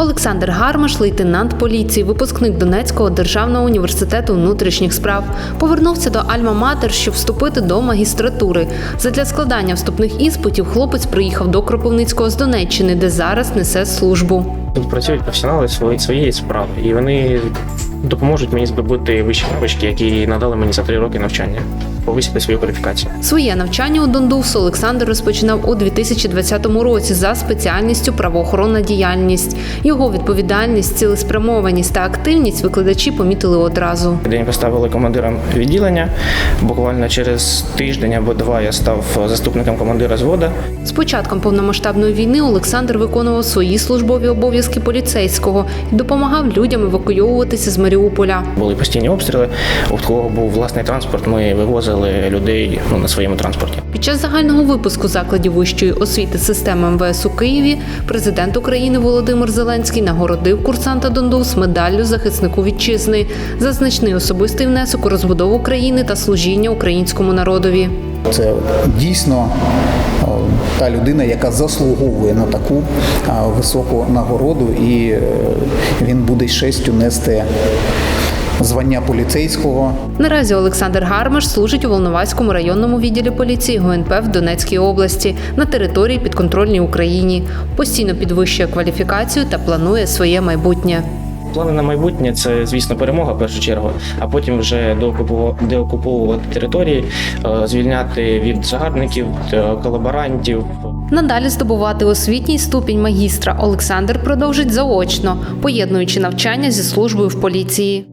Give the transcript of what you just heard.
Олександр Гармаш, лейтенант поліції, випускник Донецького державного університету внутрішніх справ, повернувся до Альма-Матер, щоб вступити до магістратури. Задля складання вступних іспитів хлопець приїхав до Кропивницького з Донеччини, де зараз несе службу. Тут працюють професіонали свої- своєї справи, і вони допоможуть мені здобути вищі навички, які надали мені за три роки навчання, повисити свою кваліфікацію. Своє навчання у Дондус Олександр розпочинав у 2020 році за спеціальністю правоохоронна діяльність. Його відповідальність, цілеспрямованість та активність викладачі помітили одразу. День поставили командиром відділення. Буквально через тиждень або два я став заступником командира звода. З початком повномасштабної війни Олександр виконував свої службові обов'язки поліцейського і допомагав людям евакуйовуватися з Маріуполя. Були постійні обстріли. У кого був власний транспорт, ми вивозили людей ну, на своєму транспорті. Під час загального випуску закладів вищої освіти системи МВС у Києві президент України Володимир Зеленський нагородив курсанта Дондус медаллю захиснику вітчизни за значний особистий внесок у розбудову країни та служіння українському народові. Це дійсно та людина, яка заслуговує на таку високу нагороду, і е, він буде з честю нести звання поліцейського. Наразі Олександр Гармаш служить у Волноваському районному відділі поліції ГУНП в Донецькій області на території підконтрольній Україні. Постійно підвищує кваліфікацію та планує своє майбутнє. Плани на майбутнє це, звісно, перемога в першу чергу, а потім вже деокуповувати території, е, звільняти від загарбників, е, колаборантів, Надалі здобувати освітній ступінь магістра Олександр продовжить заочно, поєднуючи навчання зі службою в поліції.